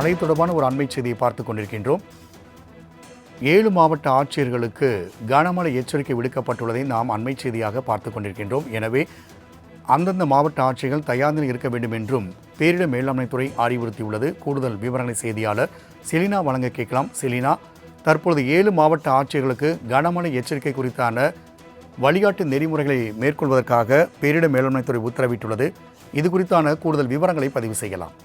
மழை தொடர்பான ஒரு அண்மை செய்தியை பார்த்து கொண்டிருக்கின்றோம். ஏழு மாவட்ட ஆட்சியர்களுக்கு கனமழை எச்சரிக்கை விடுக்கப்பட்டுள்ளதை நாம் அண்மை செய்தியாக பார்த்து கொண்டிருக்கின்றோம். எனவே அந்தந்த மாவட்ட ஆட்சிகள் தயார் இருக்க வேண்டும் என்றும் பேரிட மேலாண்மைத்துறை அறிவுறுத்தியுள்ளது. கூடுதல் விவரங்களை செய்தியாளர் செலினா வழங்க கேட்கலாம். செலினா தற்பொழுது ஏழு மாவட்ட ஆட்சியர்களுக்கு கனமழை எச்சரிக்கை குறித்தான வழிகாட்டு நெறிமுறைகளை மேற்கொள்வதற்காக பேரிட மேலாண்மைத்துறை உத்தரவிட்டுள்ளது. இது குறித்தான கூடுதல் விவரங்களை பதிவு செய்யலாம்.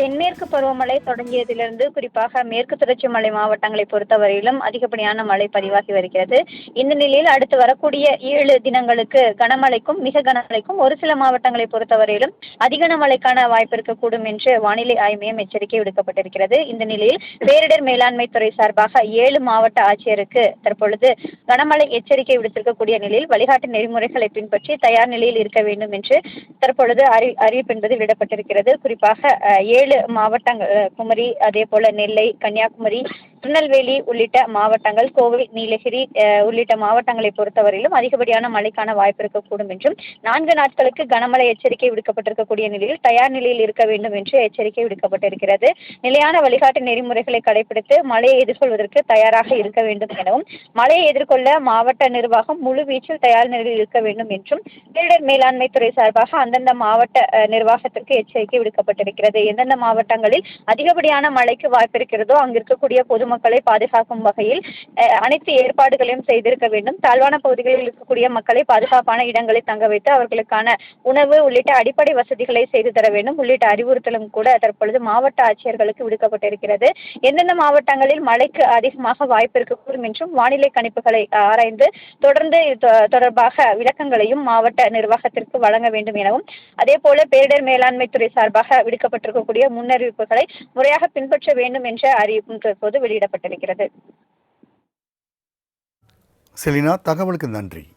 தென்மேற்கு பருவமழை தொடங்கியதிலிருந்து குறிப்பாக மேற்கு தொடர்ச்சி மலை மாவட்டங்களை பொறுத்தவரையிலும் அதிகப்படியான மழை பதிவாகி வருகிறது. இந்த நிலையில் அடுத்து வரக்கூடிய ஏழு தினங்களுக்கு கனமழைக்கும் மிக கனமழைக்கும் ஒரு சில மாவட்டங்களை பொறுத்தவரையிலும் அதிக மழைக்கான வாய்ப்பு இருக்கக்கூடும் என்று வானிலை ஆய்வு மையம் எச்சரிக்கை விடுக்கப்பட்டிருக்கிறது. இந்த நிலையில் பேரிடர் மேலாண்மை துறை சார்பாக ஏழு மாவட்ட ஆட்சியருக்கு தற்பொழுது கனமழை எச்சரிக்கை விடுத்திருக்கக்கூடிய நிலையில் வழிகாட்டு நெறிமுறைகளை பின்பற்றி தயார் நிலையில் இருக்க வேண்டும் என்று தற்பொழுது அறி அறிவிப்பு என்பது விடப்பட்டிருக்கிறது. குறிப்பாக ஏழு ஏழு மாவட்டங்கள் குமரி அதே போல நெல்லை கன்னியாகுமரி திருநெல்வேலி உள்ளிட்ட மாவட்டங்கள் கோவை நீலகிரி உள்ளிட்ட மாவட்டங்களை பொறுத்தவரையிலும் அதிகப்படியான மழைக்கான வாய்ப்பு இருக்கக்கூடும் என்றும் நான்கு நாட்களுக்கு கனமழை எச்சரிக்கை விடுக்கப்பட்டிருக்கக்கூடிய நிலையில் தயார் நிலையில் இருக்க வேண்டும் என்று எச்சரிக்கை விடுக்கப்பட்டிருக்கிறது. நிலையான வழிகாட்டு நெறிமுறைகளை கடைபிடித்து மழையை எதிர்கொள்வதற்கு தயாராக இருக்க வேண்டும் எனவும் மழையை எதிர்கொள்ள மாவட்ட நிர்வாகம் முழு வீச்சில் தயார் நிலையில் இருக்க வேண்டும் என்றும் பேரிடர் மேலாண்மை துறை சார்பாக அந்தந்த மாவட்ட நிர்வாகத்திற்கு எச்சரிக்கை விடுக்கப்பட்டிருக்கிறது. எந்தெந்த மாவட்டங்களில் அதிகப்படியான மழைக்கு வாய்ப்பு இருக்கிறதோ அங்கு இருக்கக்கூடிய பொதுமக்களை பாதுகாக்கும் வகையில் அனைத்து ஏற்பாடுகளையும் செய்திருக்க வேண்டும். தாழ்வான பகுதிகளில் இருக்கக்கூடிய மக்களை பாதுகாப்பான இடங்களில் தங்க வைத்து அவர்களுக்கான உணவு உள்ளிட்ட அடிப்படை வசதிகளை செய்து தர வேண்டும். உள்ளிட்ட அறிவுறுத்தலும் கூட தற்பொழுது மாவட்ட ஆட்சியர்களுக்கு விடுக்கப்பட்டிருக்கிறது. எந்தெந்த மாவட்டங்களில் மழைக்கு அதிகமாக வாய்ப்பு இருக்கக்கூடும் என்றும் வானிலை கணிப்புகளை ஆராய்ந்து தொடர்ந்து தொடர்பாக விளக்கங்களையும் மாவட்ட நிர்வாகத்திற்கு வழங்க வேண்டும் எனவும் அதே போல பேரிடர் மேலாண்மை துறை சார்பாக விடுக்கப்பட்டிருக்கக்கூடிய முன்னறிவிப்புகளை முறையாக பின்பற்ற வேண்டும் என்ற அறிவிப்பும் தற்போது வெளியிடப்பட்டிருக்கிறது. செலினா தகவலுக்கு நன்றி.